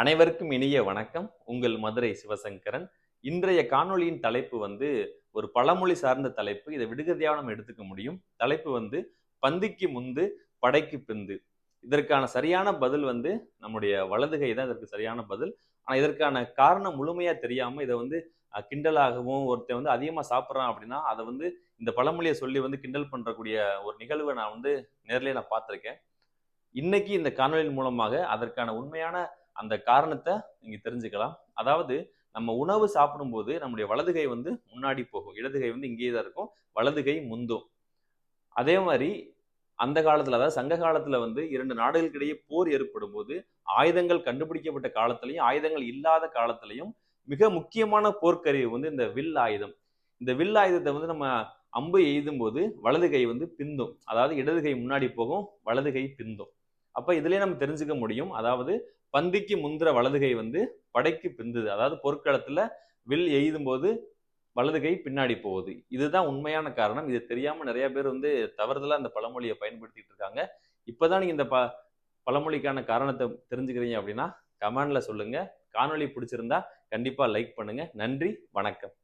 அனைவருக்கும் இனிய வணக்கம். உங்கள் மதுரை சிவசங்கரன். இன்றைய காணொளியின் தலைப்பு வந்து ஒரு பழமொழி சார்ந்த தலைப்பு. இதை விடுகதையாக நம்ம எடுத்துக்க முடியும். தலைப்பு வந்து பந்திக்கு முந்து படைக்கு பிந்து. இதற்கான சரியான பதில் வந்து நம்முடைய வலதுகை தான் இதற்கு சரியான பதில். ஆனால் இதற்கான காரணம் முழுமையாக தெரியாமல் இதை வந்து கிண்டலாகவும் ஒருத்தன் வந்து அதிகமாக சாப்பிட்றான் அப்படின்னா அதை வந்து இந்த பழமொழியை சொல்லி வந்து கிண்டல் பண்ணுறக்கூடிய ஒரு நிகழ்வை நான் வந்து நேரிலே நான் பார்த்துருக்கேன். இன்னைக்கு இந்த காணொலியின் மூலமாக அதற்கான உண்மையான அந்த காரணத்தை நீங்க தெரிஞ்சுக்கலாம். அதாவது நம்ம உணவு சாப்பிடும்போது நம்முடைய வலதுகை வந்து முன்னாடி போகும். இடதுகை வந்து இங்கேயே தான் இருக்கும். வலதுகை முந்தும். அதே மாதிரி அந்த காலத்துல அதாவது சங்க காலத்துல வந்து இரண்டு நாடுகளுக்கிடையே போர் ஏற்படும் போது ஆயுதங்கள் கண்டுபிடிக்கப்பட்ட காலத்திலையும் ஆயுதங்கள் இல்லாத காலத்திலையும் மிக முக்கியமான போர்க்கருவி வந்து இந்த வில் ஆயுதம். இந்த வில் ஆயுதத்தை வந்து நம்ம அம்பு எய்தும் போது வலது கை வந்து பிந்தும். அதாவது இடது கை முன்னாடி போகும் வலது கை பிந்தும். அப்போ இதுலேயே நம்ம தெரிஞ்சுக்க முடியும். அதாவது பந்திக்கு முந்திர வலதுகை வந்து படைக்கு பிந்துது. அதாவது பொற்களத்தில் வில் எய்தும் போது வலதுகை பின்னாடி போகுது. இதுதான் உண்மையான காரணம். இது தெரியாமல் நிறைய பேர் வந்து தவறுதலாக அந்த பழமொழியை பயன்படுத்திட்டு இருக்காங்க. இப்பதான் நீங்கள் இந்த ப பழமொழிக்கான காரணத்தை தெரிஞ்சுக்கிறீங்க அப்படின்னா கமெண்டில் சொல்லுங்கள் காணொளி பிடிச்சிருந்தா கண்டிப்பாக லைக் பண்ணுங்கள் நன்றி வணக்கம்.